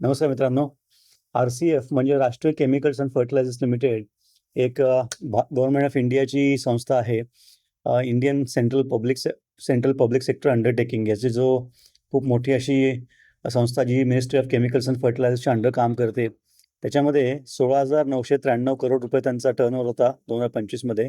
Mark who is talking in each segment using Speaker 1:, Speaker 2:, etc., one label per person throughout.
Speaker 1: नमस्कार मित्रांनो. R C F म्हणजे Rashtriya chemicals and fertilizers limited एक गव्हर्नमेंट ऑफ इंडियाची संस्था आहे. इंडियन सेंट्रल पब्लिक से सेंट्रल पब्लिक सेक्टर अंडरटेकिंग याची जो खूप मोठी अशी संस्था जी मिनिस्ट्री ऑफ केमिकल्स अँड फर्टिलायझर्सच्या अंडर काम करते. त्याच्यामध्ये सोळा हजार नऊशे त्र्याण्णव करोड रुपये त्यांचा टर्नओव्हर होता दोन हजार पंचवीसमध्ये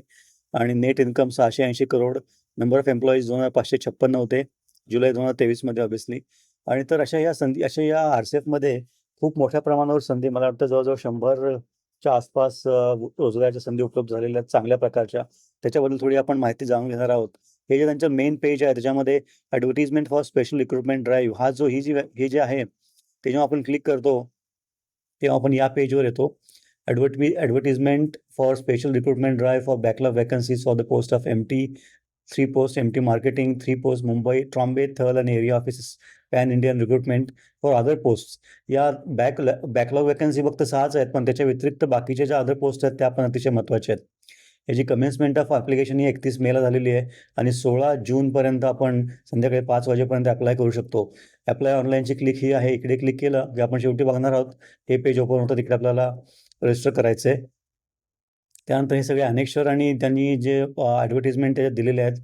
Speaker 1: आणि नेट इन्कम सहाशे ऐंशी करोड नंबर ऑफ एम्प्लॉईज दोन हजार पाचशे छप्पन्न होते. जुलै दोन हजार तेवीसमध्ये ऑब्विसली आणि तर अशा या संधी अशा या आर सी एफमध्ये खूप मोठ्या प्रमाणावर संधी मला वाटतं जवळजवळ शंभरच्या आसपास रोजगाराच्या संधी उपलब्ध झालेल्या आहेत चांगल्या प्रकारच्या. त्याच्याबद्दल थोडी आपण माहिती जाणून घेणार आहोत. हे जे त्यांचं मेन पेज आहे त्याच्यामध्ये advertisement for special recruitment drive हा जो ही जी हे जे आहे ते जेव्हा आपण क्लिक करतो तेव्हा आपण या पेजवर येतो. ॲडव्हर्टि advertisement for special recruitment drive for backlog vacancies for the post of M T three post M T marketing three post Mumbai Trombay Thal आणि area offices pan Indian recruitment for other post या back backlog vacancy फक्त सहाच आहेत पण त्याच्या व्यतिरिक्त बाकीच्या ज्या अदर पोस्ट आहेत त्या पण अतिशय महत्त्वाच्या आहेत. याची कमेन्समेंट ऑफ ॲप्लिकेशन ही एकतीस मेला झालेली आहे आणि सोळा जूनपर्यंत आपण संध्याकाळी पाच वाजेपर्यंत अप्लाय करू शकतो. अप्लाय ऑनलाईनची क्लिक ही आहे इकडे क्लिक केलं की आपण शेवटी बघणार आहोत हे पेज ओपन होतं तिकडे आपल्याला रजिस्टर करायचं आहे त्यानंतर हे सगळे अनेक्षर आणि त्यांनी जे ॲडव्हर्टिजमेंट त्याच्यात दिलेले आहेत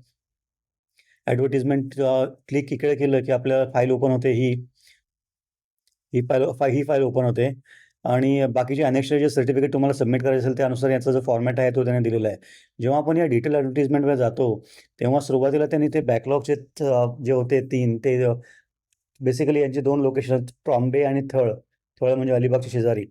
Speaker 1: ॲडव्हर्टिजमेंट क्लिक इकडे केलं की आपल्याला फाईल ओपन होते ही ही फाईल फाई ही फाईल ओपन होते. आणि बाकीचे अनेक जे सर्टिफिकेट तुम्हाला सबमिट करायचं असेल त्यानुसार याचा जो फॉर्मॅट आहे तो त्याने दिलेला आहे. जेव्हा आपण या डिटेल ॲडव्हर्टिजमेंटवर जातो तेव्हा सुरुवातीला त्यांनी ते बॅकलॉगचे जे होते तीन ते बेसिकली यांचे दोन लोकेशन ट्रॉम्बे आणि थळ थळ म्हणजे अलिबागची शेजारी.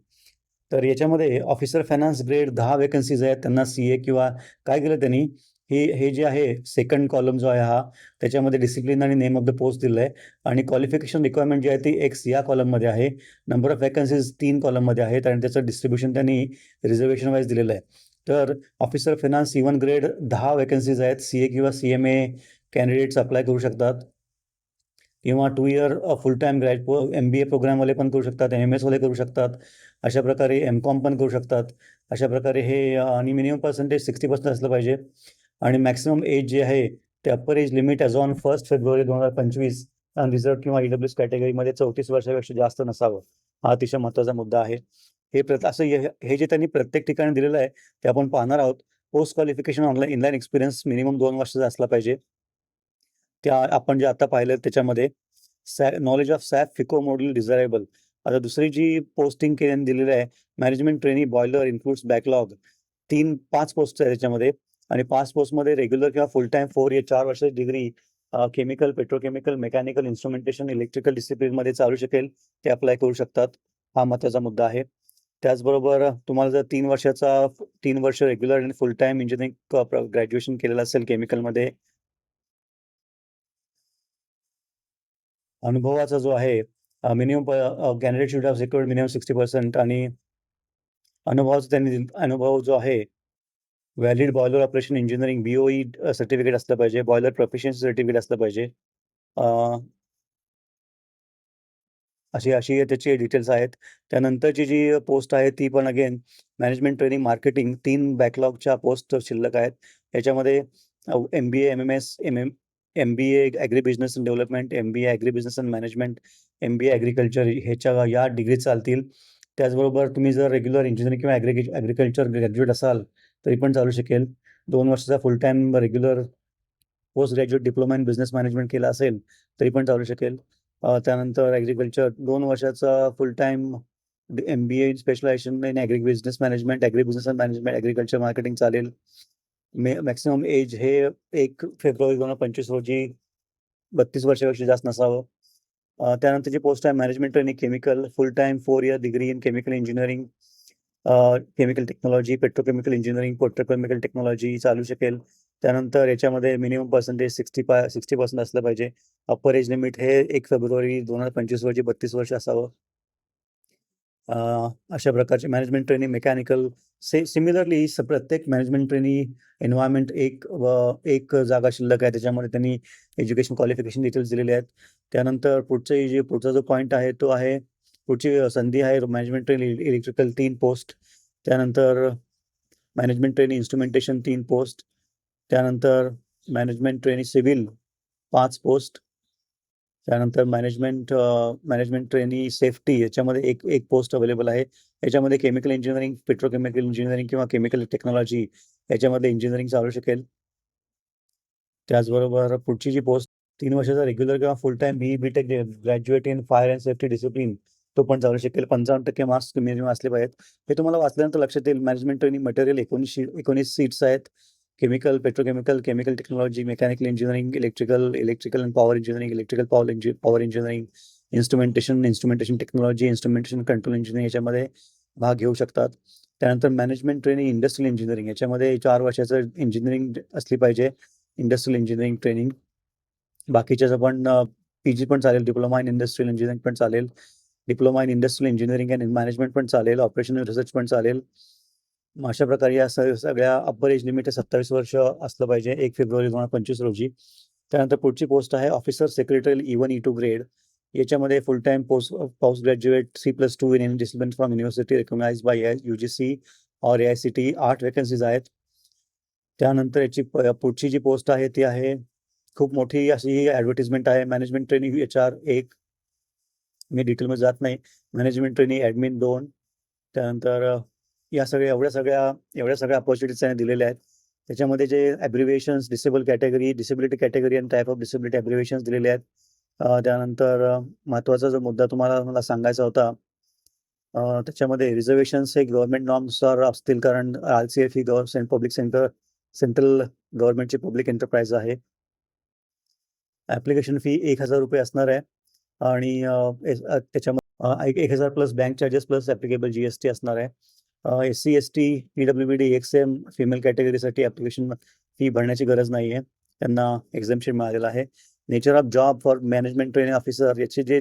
Speaker 1: तर याच्यामध्ये ऑफिसर फायनान्स ग्रेड दहा वेकन्सीज आहेत त्यांना सी ए किंवा काय केलं त्यांनी? हे हे जे आहे सेकंड कॉलम जो आहे हा त्याच्यामध्ये डिसिप्लिन आणि नेम ऑफ द पोस्ट दिलं आहे आणि क्वालिफिकेशन रिक्वायरमेंट जी आहे ती एक्स या कॉलममध्ये आहे. नंबर ऑफ वॅकन्सीज तीन कॉलममध्ये आहेत आणि त्याचं डिस्ट्रीब्युशन त्यांनी रिझर्वेशन वाईज दिलेलं आहे. तर officer finance E one grade दहा वॅकन्सीज आहेत. सी ए किंवा C M A candidates apply करू शकतात. किंवा two year full time grad M B A प्रोग्रामवाले पण करू शकतात. एम एम एसवाले करू शकतात. अशा प्रकारे एम कॉम पण करू शकतात. अशा प्रकारे हे आणि मिनिमम पर्सेंटेज सिक्स्टी पर्सेंट असलं पाहिजे. आणि मॅक्सिमम एज जे आहे ते upper age limit as on first February दोन हजार पंचवीस रिझर्व किंवा ई डब्ल्यू कॅटेगरीमध्ये चौतीस वर्षापेक्षा जास्त नसावं हा अतिशय महत्त्वाचा मुद्दा आहे. हे प्रत असं हे जे त्यांनी प्रत्येक ठिकाणी दिलेलं आहे ते आपण पाहणार आहोत. Post qualification online inline experience minimum दोन वर्षाचा असला पाहिजे. त्या आपण जे आता पाहिलं त्याच्यामध्ये सॅ knowledge of SAP FICO model desirable आता दुसरी जी पोस्टिंग केली दिलेली आहे management trainee boiler includes backlog तीन पाच पोस्ट आहे त्याच्यामध्ये. आणि पाच पोस्टमध्ये रेग्युलर किंवा फुल टाईम फोर या चार वर्षाची degree chemical petrochemical mechanical instrumentation electrical डिसिप्लिनमध्ये चालू शकेल ते अप्लाय करू शकतात. हा महत्त्वाचा मुद्दा आहे. त्याचबरोबर तुम्हाला जर तीन वर्षाचा तीन वर्ष रेग्युलर आणि फुल टाईम इंजिनिअरिंग ग्रॅज्युएशन केलेलं असेल केमिकलमध्ये अनुभवाचा जो आहे minimum candidate should have secured minimum sixty percent आणि अनुभवाचा त्यांनी अनुभव जो आहे valid boiler operation engineering BOE certificate असलं पाहिजे बॉयलर प्रोफिशियन्सी सर्टिफिकेट असलं पाहिजे. अशी अशी त्याची डिटेल्स आहेत. त्यानंतरची जी पोस्ट आहे ती पण अगेन मॅनेजमेंट ट्रेनिंग मार्केटिंग तीन बॅकलॉगच्या पोस्ट शिल्लक आहेत. याच्यामध्ये M B A M M S M M M B A agri business and development M B A agri business and management M B A agriculture ह्याच्या या degree चालतील. त्याचबरोबर तुम्ही जर रेग्युलर इंजिनिअरिंग किंवा ॲग्रिक ॲग्रिकल्चर ग्रॅज्युएट असाल तरी पण चालू शकेल. दोन वर्षाचा full time regular post graduate diploma in business management केला असेल तरी पण चालू शकेल. त्यानंतर ॲग्रिकल्चर दोन वर्षाचा full time M B A specialization in agri business management agri business and management agriculture marketing चालेल. मे मॅक्सिमम एज हे एक फेब्रुवारी दोन हजार पंचवीस रोजी बत्तीस वर्षापेक्षा जास्त नसावं. त्यानंतर जे पोस्ट आहे management training chemical full time four year degree in chemical engineering chemical technology petrochemical engineering petrochemical technology चालू शकेल. त्यानंतर याच्यामध्ये minimum percentage sixty five sixty percent असलं पाहिजे. अप्पर एज लिमिट हे एक फेब्रुवारी दोन हजार पंचवीस रोजी बत्तीस वर्ष असावं. अशा प्रकारचे मॅनेजमेंट ट्रेनिंग मेकॅनिकल से सिमिलरली प्रत्येक मॅनेजमेंट ट्रेनिंग एन्व्हायरमेंट एक व एक जागा शिल्लक आहे. त्याच्यामध्ये त्यांनी एज्युकेशन क्वालिफिकेशन डिटेल्स दिलेले आहेत. त्यानंतर पुढचे जे पुढचा जो पॉईंट आहे तो आहे पुढची संधी आहे मॅनेजमेंट ट्रेनिंग इलेक्ट्रिकल तीन पोस्ट त्यानंतर मॅनेजमेंट ट्रेनिंग इन्स्ट्रुमेंटेशन तीन पोस्ट त्यानंतर मॅनेजमेंट ट्रेनिंग सिव्हिल पाच पोस्ट त्यानंतर मॅनेजमेंट मॅनेजमेंट ट्रेनी सेफ्टी याच्यामध्ये एक एक पोस्ट अवेलेबल आहे. याच्यामध्ये केमिकल इंजिनिअरिंग पेट्रोकेमिकल इंजिनिअरिंग किंवा केमिकल टेक्नॉलॉजी याच्यामध्ये इंजिनिअरिंग चालू शकेल. त्याचबरोबर पुढची जी पोस्ट तीन वर्षाचा रेग्युलर किंवा full time B B tech graduate in fire and safety discipline तो पण चालू शकेल. पंचावन्न टक्के मार्क्स तुम्ही असले पाहिजेत हे तुम्हाला वाचल्यानंतर लक्षात येईल मॅनेजमेंट ट्रेनिंग मटेरियल एकोणीसशे एकोणीस सीट्स आहेत. Chemical petrochemical chemical technology mechanical engineering electrical electrical and power engineering electrical power इंजि power engineering instrumentation instrumentation technology instrumentation control engineering याच्यामध्ये भाग घेऊ शकतात. त्यानंतर मॅनेजमेंट ट्रेनिंग इंडस्ट्रियल इंजिनिअरिंग याच्यामध्ये चार वर्षाचं इंजिनिअरिंग असली पाहिजे. इंडस्ट्रियल इंजिनिअरिंग ट्रेनिंग बाकीच्याचं पण पी जी पण चालेल डिप्लोमा इन इंडस्ट्रियल इंजिनिअरिंग पण चालेल. Diploma in industrial engineering and management पण चालेल ऑपरेशनल रिसर्च पण चालेल. मग अशा प्रकारे या सगळ्या अप्पर एज लिमिट सत्तावीस वर्ष असलं पाहिजे एक फेब्रुवारी दोन हजार पंचवीस रोजी. त्यानंतर पुढची पोस्ट आहे officer secretary E one E two grade याच्यामध्ये full time post post graduate C plus two in discipline from university recognize by U G C और ए आय सी टी आठ वेकन्सीज आहेत. त्यानंतर याची पुढची जी पोस्ट आहे ती आहे खूप मोठी अशी ॲडव्हर्टिजमेंट आहे मॅनेजमेंट ट्रेनिंग एच आर एक. मी डिटेलमध्ये जात नाही. मॅनेजमेंट ट्रेनिंग ॲडमिन दोन. त्यानंतर या सगळ्या एवढ्या सगळ्या एवढ्या सगळ्या ऑपॉर्च्युनिटीज त्यांनी दिलेल्या आहेत. त्याच्यामध्ये जे abbreviations disable category disability category आणि टाईप ऑफ डिसेबिलिटी ॲब्रिव्हिएशन्स दिलेले आहेत. त्यानंतर महत्त्वाचा महत्त्वाचा जो मुद्दा तुम्हाला मला सांगायचा होता त्याच्यामध्ये रिझर्वेशन्स हे गव्हर्नमेंट नॉर्मनुसार असतील कारण आर सी एफ ही गव्हर्मेंट पब्लिक सेंटर सेंट्रल गव्हर्नमेंटची पब्लिक एंटरप्राइज आहे. ॲप्लिकेशन फी एक हजार रुपये असणार आहे. आणि त्याच्यामध्ये एक हजार plus bank charges plus applicable G S T असणार आहे. S C S T P W B D X M female कॅटेगरीसाठी application fee भरण्याची गरज नाही आहे त्यांना एक्झामशन मिळालेलं आहे. Nature of job for management training officer याचे जे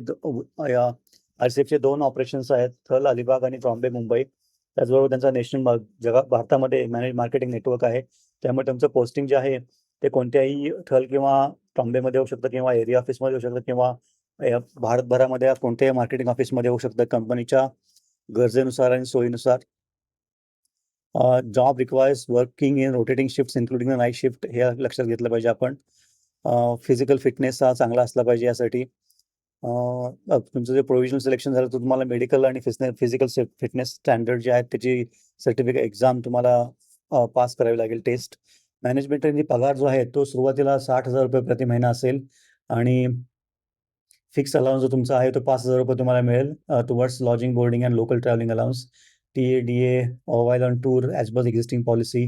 Speaker 1: आर सी एफचे दोन ऑपरेशन्स आहेत थल अलिबाग आणि बॉम्बे मुंबई. त्याचबरोबर त्यांचा नॅशनल जगा भारतामध्ये मॅनेज मार्केटिंग नेटवर्क आहे. त्यामुळे तुमचं पोस्टिंग जे आहे ते कोणत्याही थल किंवा ट्रॉम्बेमध्ये होऊ शकतं किंवा एरिया ऑफिसमध्ये होऊ शकतं किंवा या भारतभरामध्ये कोणत्याही मार्केटिंग ऑफिसमध्ये होऊ शकतं. कंपनीच्या गरजेनुसार आणि सोयीनुसार job requires working in rotating shift including the night shift हे लक्षात घेतलं पाहिजे आपण. फिजिकल फिटनेस हा चांगला असला पाहिजे यासाठी. तुमचं जे प्रोव्हिजनल सिलेक्शन झालं तर तुम्हाला मेडिकल आणि फिजिकल फिटनेस स्टँडर्ड जे आहेत त्याची सर्टिफिकेट एक्झाम तुम्हाला पास करावी लागेल टेस्ट मॅनेजमेंट आणि पगार जो आहे तो सुरुवातीला साठ हजार रुपये प्रति महिना असेल. आणि फिक्स अलाउन्स जो तुमचा आहे तो पाच हजार रुपये तुम्हाला मिळेल towards lodging boarding and local travelling allowance T A D A while on tour as per existing policy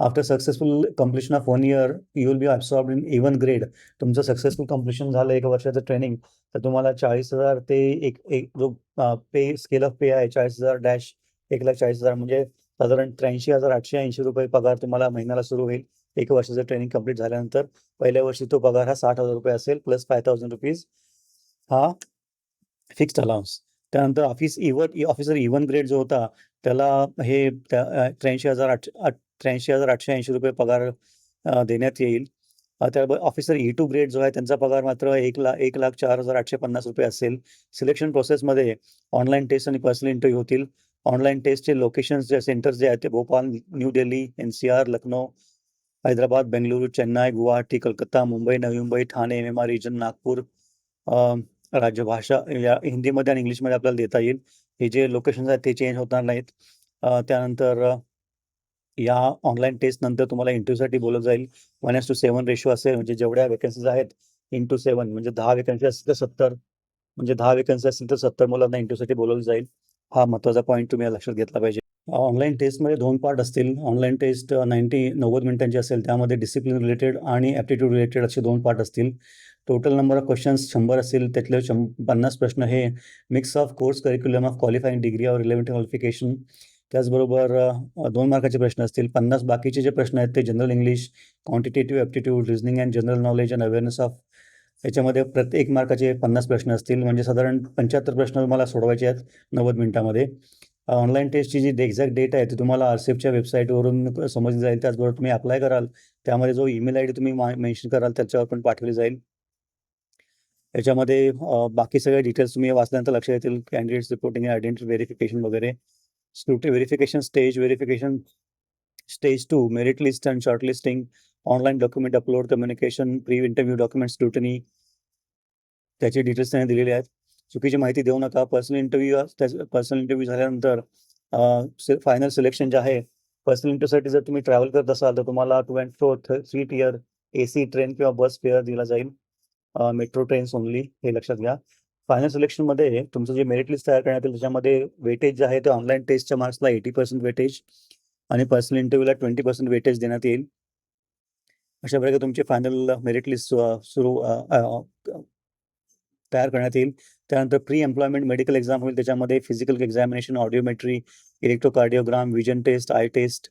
Speaker 1: after successful completion of one year you will be absorb in E one grade तुमचं successful completion झालं एक वर्षाचं training तर तुम्हाला चाळीस हजार ते एक एक जो पे स्केल ऑफ पे आहे चाळीस हजार डॅश एक लाख चाळीस हजार म्हणजे साधारण त्र्याऐंशी हजार आठशे ऐंशी रुपये पगार तुम्हाला महिन्याला सुरू होईल एक वर्षाचं ट्रेनिंग कंप्लीट झाल्यानंतर. पहिल्या वर्षी तो पगार हा साठ हजार रुपये असेल प्लस फाय थाउजंड रुपीज हा फिक्स्ड अलाउन्स त्यानंतर office E one officer E one grade जो होता त्याला हे त्र्याऐंशी हजार आठ त्र्याऐंशी हजार आठशे ऐंशी रुपये पगार देण्यात येईल. त्याबरोबर ऑफिसर ई टू ग्रेड जो आहे त्यांचा पगार मात्र एक लाख एक लाख चार हजार आठशे पन्नास रुपये असेल. सिलेक्शन प्रोसेसमध्ये ऑनलाईन टेस्ट आणि पर्सनल इंटरव्ह्यू होतील. ऑनलाईन टेस्टचे लोकेशन्स जे सेंटर्स जे आहेत ते Bhopal new Delhi N C R Lucknow Hyderabad Bengaluru Chennai Guwahati Calcutta Mumbai Navi Mumbai Thane M M R region Nagpur राज्यभाषा या हिंदीमध्ये आणि इंग्लिशमध्ये आपल्याला देता येईल. हे जे लोकेशन्स आहेत ते चेंज होणार नाहीत. त्यानंतर या ऑनलाईन टेस्ट नंतर तुम्हाला इंटरव्ह्यूसाठी बोलत जाईल. One is to seven ratio असेल म्हणजे जेवढ्या वेकन्सीज आहेत इंटू सेवन म्हणजे दहा वेकन्सी असतील तर सत्तर. म्हणजे दहा वेकन्सी असतील तर सत्तर मुलांना इंटरव्ह्यूसाठी बोलवलं जाईल. हा महत्त्वाचा पॉईंट तुम्ही लक्षात घेतला पाहिजे. ऑनलाईन टेस्टमध्ये दोन पार्ट असतील. ऑनलाईन टेस्ट नाईन्टी नव्वद मिनिटांची असेल. त्यामध्ये डिसिप्लिन रिलेटेड आणि ॲप्टिट्यूड रिलेटेड असे दोन पार्ट असतील. टोटल नंबर ऑफ क्वेश्चन्स शंभर असतील त्यातले शं पन्नास प्रश्न हे mix of course curriculum of qualifying degree or relevant qualification त्याचबरोबर दोन मार्काचे प्रश्न असतील पन्नास बाकीचे जे प्रश्न आहेत ते general English quantitative aptitude reasoning and general knowledge and awareness of याच्यामध्ये प्रत्येक मार्काचे पन्नास प्रश्न असतील म्हणजे साधारण पंच्याहत्तर प्रश्न तुम्हाला सोडवायचे आहेत नव्वद मिनिटामध्ये. ऑनलाईन टेस्टची जी एक्झॅक्ट डेट आहे ती तुम्हाला आर सी वेबसाईटवरून समजली जाईल त्याचबरोबर तुम्ही अप्लाय कराल त्यामध्ये जो ईमेल आय डी तुम्ही मेन्शन कराल त्याच्यावर पण पाठवली जाईल. याच्यामध्ये बाकी सगळे डिटेल्स तुम्ही वाचल्यानंतर लक्षात येतील कॅन्डिडेट्स रिपोर्टिंग आयडेंटिटी व्हेरिफिकेशन वगैरे. Scrutiny verification stage verification stage two merit list and short listing online document upload communication pre interview document scrutiny त्याचे डिटेल्स त्यांनी दिलेले आहेत. चुकीची माहिती देऊ नका. पर्सनल इंटरव्ह्यू पर्सनल इंटरव्ह्यू झाल्यानंतर फायनल सिलेक्शन जे आहे पर्सनल इंटरव्ह्यूसाठी जर तुम्ही ट्रॅव्हल करत असाल तर तुम्हाला two and four three tier A C train किंवा बस फेअर दिला जाईल. मेट्रो ट्रेन्स ओनली हे लक्षात घ्या. फायनल सिलेक्शनमध्ये तुमचं जे मेरिट लिस्ट तयार करण्यात येईल त्याच्यामध्ये वेटेज जे आहे ते ऑनलाईन टेस्टच्या मार्क्सला एटी पर्सेंट वेटेज आणि पर्सनल इंटरव्ह्यूला ट्वेंटी पर्सेंट वेटेज देण्यात येईल. अशा प्रकारे तुमची फायनल मेरिट लिस्ट सुरू तयार करण्यात येईल. त्यानंतर प्री एम्प्लॉयमेंट मेडिकल एक्झाम होईल त्याच्यामध्ये physical examination audiometry electrocardiogram vision test eye test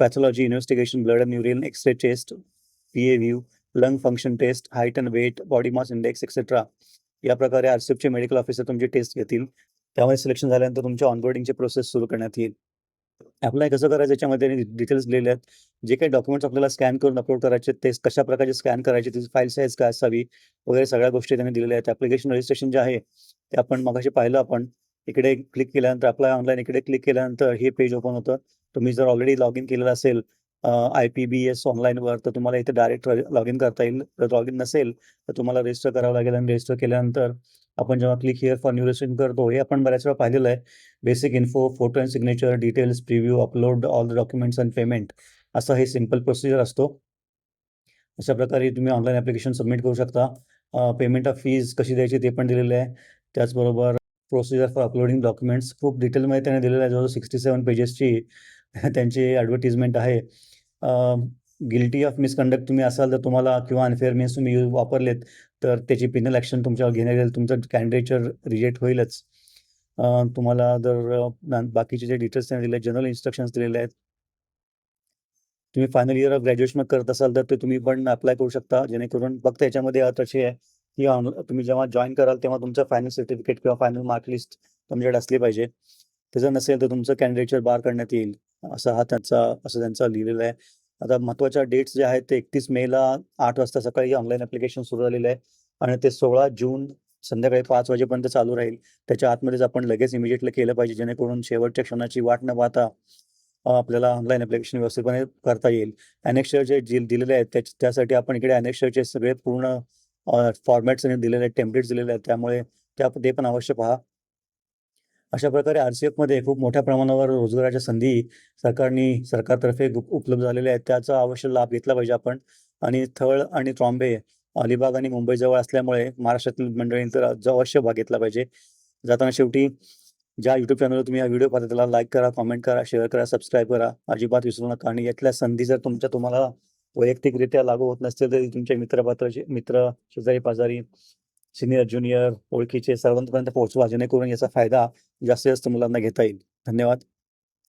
Speaker 1: pathology investigation blood and urine X ray test P A view lung function test height and weight body mass index etcetera या प्रकारे आरसीएफचे medical officer तुमची test घेतील. त्यामध्ये selection झाल्यानंतर तुमच्या ऑनबोर्डिंगची process सुरू करण्यात येईल. अप्लाय कसं करायचं याच्यामध्ये डिटेल्स दिलेले आहेत. जे काही डॉक्युमेंट्स आपल्याला स्कॅन करून अपलोड करायचे ते कशा प्रकारचे स्कॅन करायचे त्याची फाईल साईज काय असावी वगैरे सगळ्या गोष्टी त्यांनी दिलेल्या आहेत. ॲप्लिकेशन रजिस्ट्रेशन जे आहे ते आपण मगाशी पाहिलं आपण. इकडे क्लिक केल्यानंतर अप्लाय ऑनलाईन इकडे क्लिक केल्यानंतर हे पेज ओपन होतं. तुम्ही जर ऑलरेडी लॉग इन केलेलं असेल आय पी बी एस ऑनलाईनवर तर तुम्हाला इथे डायरेक्ट लॉग इन करता येईल. जर लॉग इन नसेल तर तुम्हाला रजिस्टर करावं लागेल आणि रजिस्टर केल्यानंतर आपण जेव्हा click here for new registration करतो हे आपण बऱ्याच वेळा पाहिलेलं आहे. Basic info photo and signature details preview upload all the documents and payment असं हे सिंपल प्रोसिजर असतो. अशा प्रकारे तुम्ही ऑनलाईन ॲप्लिकेशन सबमिट करू शकता. पेमेंट ऑफ फीज कशी द्यायची ते पण दिलेलं आहे. त्याचबरोबर प्रोसिजर फॉर अपलोडिंग डॉक्युमेंट्स खूप डिटेलमध्ये त्याने दिलेलं आहे. जवळ सिक्स्टी सेवन पेजेसची त्यांची ॲडव्हर्टिजमेंट आहे. गिल्टी ऑफ मिसकंडक्ट तुम्ही असाल तर तुम्हाला किंवा अनफेअर मीन्स तुम्ही यूज वापरलेत तर त्याची पिनल ॲक्शन तुमच्यावर घेण्यात येईल. तुमचं कॅन्डिडेचर रिजेक्ट होईलच. तुम्हाला जर बाकीचे जे डिटेल्स त्यांनी दिले जनरल इन्स्ट्रक्शन्स दिलेले आहेत तुम्ही फायनल इयर ऑफ ग्रॅज्युएशन करत असाल तर ते तुम्ही पण अप्लाय करू शकता. जेणेकरून फक्त याच्यामध्ये अट अशी आहे की तुम्ही जेव्हा जॉईन कराल तेव्हा तुमचं फायनल सर्टिफिकेट किंवा फायनल मार्क लिस्ट तुमच्याकडे असली पाहिजे. ते जर नसेल तर तुमचं कॅन्डिडेटचर बार करण्यात येईल. असा हा त्यांचा असं त्यांचा लिहिलेलं आहे. आता महत्त्वाच्या डेट्स जे आहेत ते एकतीस मेला आठ वाजता सकाळी ऑनलाईन अप्लिकेशन सुरू झालेलं आहे. आणि ते सोळा जून संध्याकाळी पाच वाजेपर्यंत चालू राहील. त्याच्या आतमध्येच आपण लगेच इमिजिएटली केलं पाहिजे जेणेकरून शेवटच्या क्षणाची वाट न पाहता आपल्याला ऑनलाईन अप्लिकेशन व्यवस्थितपणे करता येईल. अनेक्शर जे दिलेले आहेत त्या त्यासाठी आपण इकडे अनेक्शरचे सगळे पूर्ण फॉर्मॅट्स दिलेले आहेत टेम्पलेट्स दिलेले आहेत. त्यामुळे त्या ते पण अवश्य पहा. अशा प्रकारे आर सी एफमध्ये खूप मोठ्या प्रमाणावर रोजगाराच्या संधी सरकारने सरकारतर्फे उपलब्ध झालेल्या आहेत. त्याचा अवश्य लाभ घेतला पाहिजे आपण. आणि थळ आणि ट्रॉम्बे अलिबाग आणि मुंबईजवळ असल्यामुळे महाराष्ट्रातील मंडळींचा अवश्य भाग घेतला पाहिजे. जाताना शेवटी ज्या युट्यूब चॅनलवर तुम्ही हा व्हिडिओ पाहता त्याला लाईक करा कमेंट करा शेअर करा सबस्क्राईब करा. अजिबात विसरू नका. आणि यातल्या संधी जर तुमच्या तुम्हाला वैयक्तिकरित्या लागू होत नसतील तरी तुमच्या मित्रपात्र मित्र शेजारी पाजारी सिनियर ज्युनियर ओळखीचे सर्वांपर्यंत पोहोचवा. जेणेकरून याचा फायदा जास्तीत जास्त मुलांना घेता येईल. धन्यवाद.